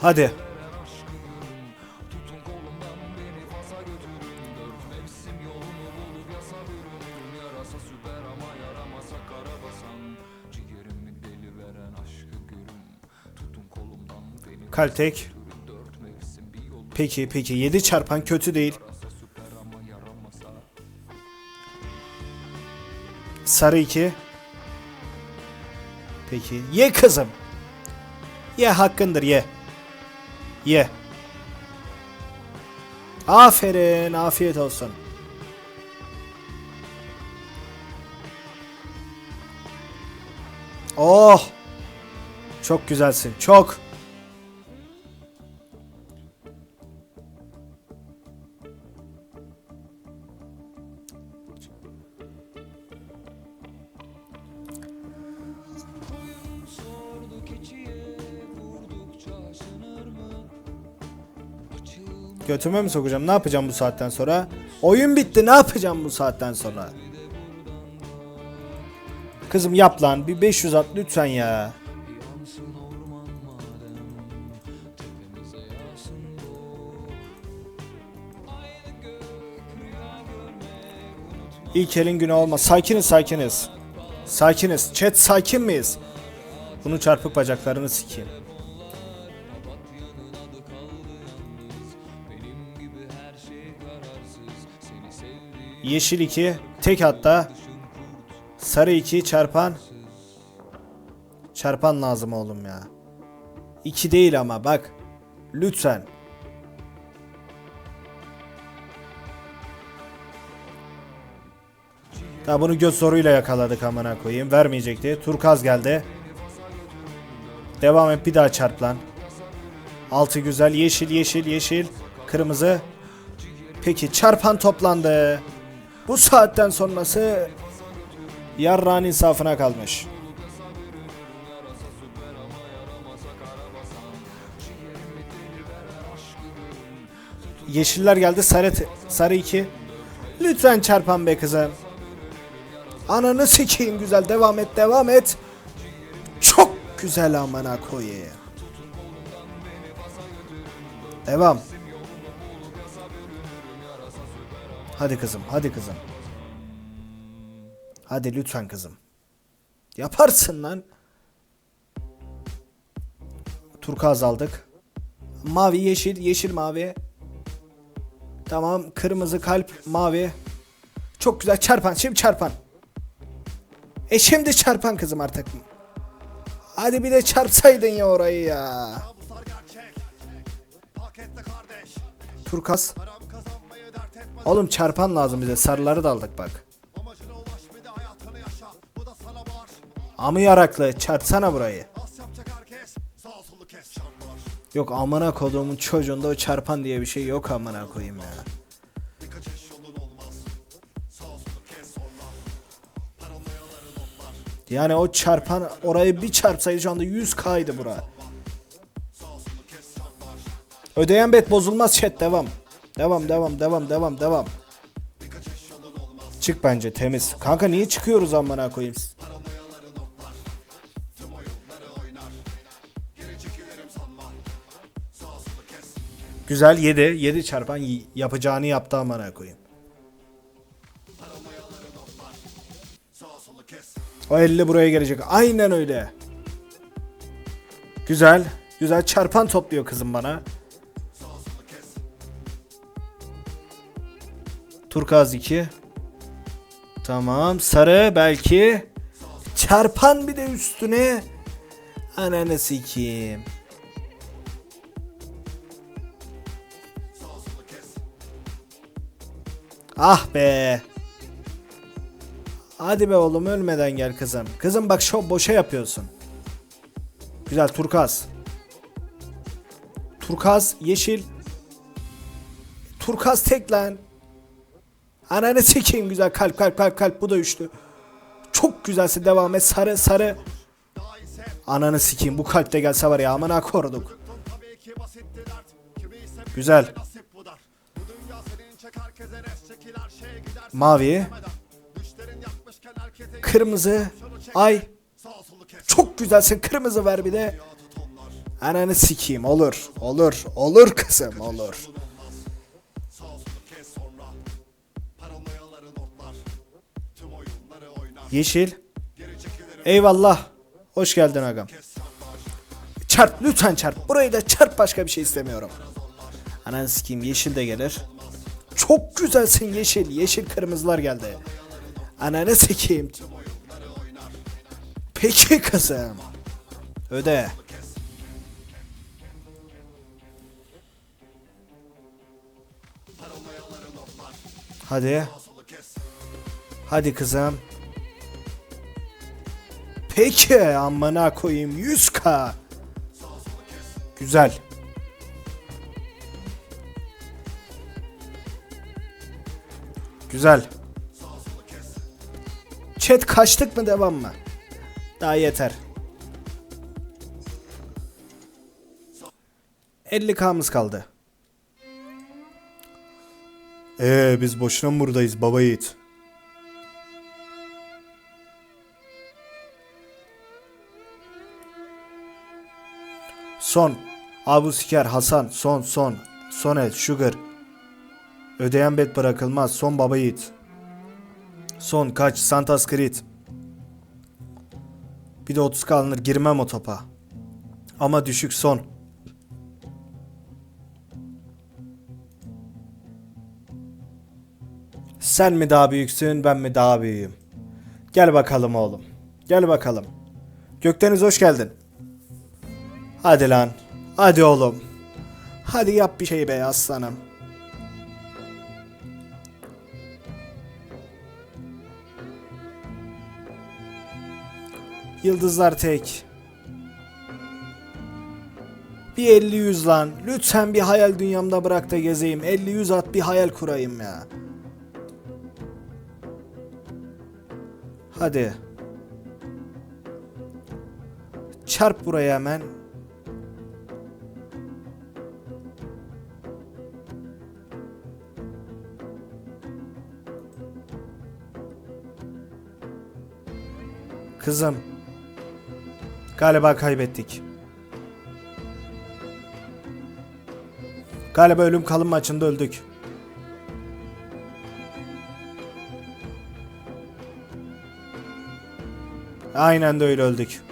Hadi. Kaltek. Peki peki 7 çarpan kötü değil. Sarı 2. Peki. Ye kızım. Ye hakkındır ye. Ye. Aferin. Afiyet olsun. Oh. Çok güzelsin. Çok. Götüme mi sokacağım? Ne yapacağım bu saatten sonra? Oyun bitti. Ne yapacağım bu saatten sonra? Kızım yap lan. Bir 500 at lütfen ya. İlk elin günü olmaz. Sakiniz sakiniz. Sakiniz. Chat sakin miyiz? Bunu çarpık bacaklarını sikeyim. Yeşil 2 tek hatta. Sarı 2 çarpan. Çarpan lazım oğlum ya. 2 değil ama bak. Lütfen. Ya bunu göz zoruyla yakaladık amına koyayım. Vermeyecekti. Turkaz geldi. Devam et bir daha çarp lan. Altı güzel. Yeşil yeşil yeşil. Kırmızı. Peki çarpan toplandı. Bu saatten sonrası yarrağın insafına kalmış. Yeşiller geldi. Sarı sarı 2. Lütfen çarpan be kızım. Ananı sikeyim güzel. Devam et, devam et. Çok güzel amına koyayım. Devam. Hadi kızım, hadi kızım. Hadi lütfen kızım. Yaparsın lan. Turkuaz aldık. Mavi, yeşil, yeşil, mavi. Tamam, kırmızı kalp, mavi. Çok güzel çarpan, şimdi çarpan. E şimdi çarpan kızım artık. Hadi bir de çarpsaydın ya orayı ya. Turkas. Oğlum çarpan lazım bize. Sarıları da aldık bak. Amı yaraklı. Çarpsana burayı. Yok amına koduğumun çocuğunda o çarpan diye bir şey yok amına koyayım ya. Yani o çarpan orayı bir çarpsaydı şu anda 100k'ydı bura. Sağ solu kes şanlar. Ödeyen bet bozulmaz chat devam. Devam devam devam devam devam. Çık bence temiz. Kanka niye çıkıyoruz amına koyayım? Güzel 7. 7 çarpan yapacağını yaptı amına koyayım. O 50 buraya gelecek. Aynen öyle. Güzel. Güzel çarpan topluyor kızım bana. Turkaz 2. Tamam. Sarı belki. Çarpan bir de üstüne. Ananı kes. Ah be. Hadi be oğlum ölmeden gel kızım. Kızım bak şu boşa yapıyorsun. Güzel turkaz. Turkaz yeşil. Turkaz tek lan. Ananı sikeyim güzel kalp kalp kalp kalp bu da üçlü. Çok güzelsin devam et sarı sarı. Ananı sikeyim bu kalpte gelse var ya amına koruduk. Güzel. Mavi. Kırmızı. Ay. Çok güzelsin kırmızı ver bir de. Ananı sikeyim olur. Olur. Olur kızım olur. Yeşil. Eyvallah. Hoş geldin agam. Çarp lütfen çarp. Burayı da çarp başka bir şey istemiyorum. Ananı sikeyim yeşil de gelir. Çok güzelsin yeşil. Yeşil kırmızılar geldi. Ananı sikeyim. Peki kızım. Öde. Hadi. Hadi kızım. Peki amına koyayım 100k. Güzel. Güzel. Chat kaçtık mı devam mı? Daha yeter. 50k'mız kaldı. Ee biz boşuna mı buradayız baba yiğit? Son. Abu Siker Hasan. Son son. Sonel Sugar. Ödeyen bet bırakılmaz. Son baba yiğit. Son kaç. Santas Creed. Bir de 30 kalınır. Girmem o topa. Ama düşük son. Sen mi daha büyüksün ben mi daha büyüğüm? Gel bakalım oğlum. Gel bakalım. Gökdeniz hoş geldin. Hadi lan. Hadi oğlum. Hadi yap bir şey be aslanım. Yıldızlar tek. Bir 50 yüz lan. Lütfen bir hayal dünyamda bırak da gezeyim. 50 yüz at bir hayal kurayım ya. Hadi. Çarp buraya hemen. Kızım. Galiba kaybettik. Galiba ölüm kalım maçında öldük. Aynen de öyle öldük.